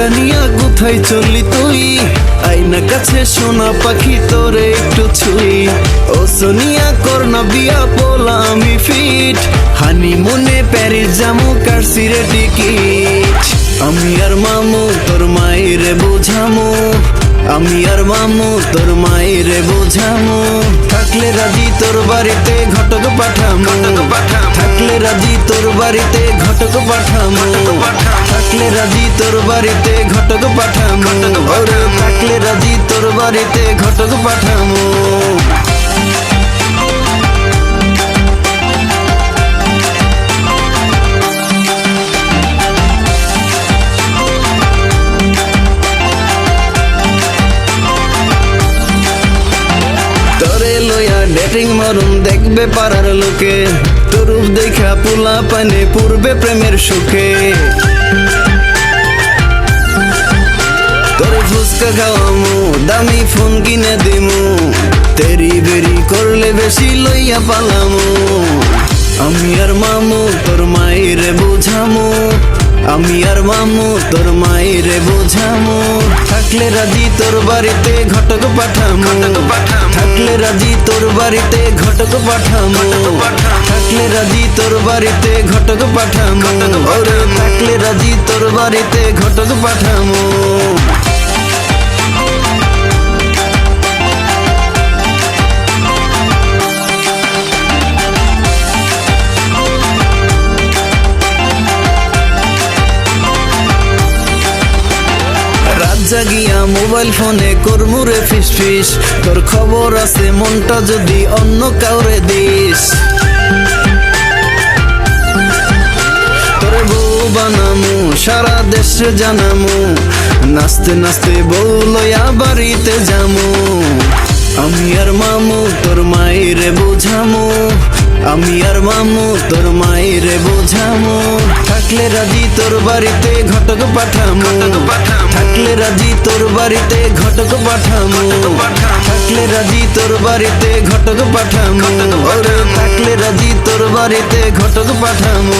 মনটা নিয়া কোথায় চললি তুই? আইনা কাছে সোনা পাখি তোরে একটু ছুই। ও সোনিয়া করনা বিয়া পোলা আমি ফিট হানি মনে প্যারিস জামু কারসি রে টিকিট? আমি আর মামু, তোর মায়ের বুঝামু। আমি আর মামু তোর মায়েরে বোঝামু। থাকলে রাজি তোর বাড়িতে ঘটক পাঠামু। থাকলে রাজি তোর বাড়িতে ঘটক পাঠামু। থাকলে রাজি তোর বাড়িতে ঘটক পাঠামু। থাকলে রাজি তোর বাড়িতে ঘটক পাঠামু। ডেটিং দেখবে পাড়ার লোকে। তরুপ দেখা পোলা পানে পূর্বে প্রেমের সুখে। তোরে ফুচকা খাওয়ামু, দামি ফোন কিনে দিমু। তেরি বেরি করলে বেশি লইয়া পালামু। আমি আর মামু, তোর মায়েরে বুঝামু। আমি আর মামু, তোর মায়েরে বুঝামু। থাকলে রাজি তোর বাড়িতে ঘটক পাঠাম। থাকলে রাজি তোর বাড়িতে ঘটক পাঠাম। থাকলে রাজি তোর বাড়িতে ঘটক পাঠাম। থাকলে রাজি তোর বাড়িতে ঘটক পাঠামু। জাগিয়া মোবাইল ফোনে করমুরে ফিস ফিস তোর খবর আছে, মনটা যদি অন্য কাউরে দিস। তোরে বউ বানামু, সারা দেশে জানামু। নাচতে নাচতে বউ লইয়া বাড়িতে যামু। আমি আর মামু, তোর মায়েরে বুঝামু। আমি আর মামু তোর মায়েরে বোঝামো। থাকলে রাজি তোর বাড়িতে ঘটক পাঠামো। থাকলে রাজি তোর বাড়িতে ঘটক পাঠামো। থাকলে রাজি তোর বাড়িতে ঘটক পাঠামো। থাকলে রাজি তোর বাড়িতে ঘটক পাঠামু।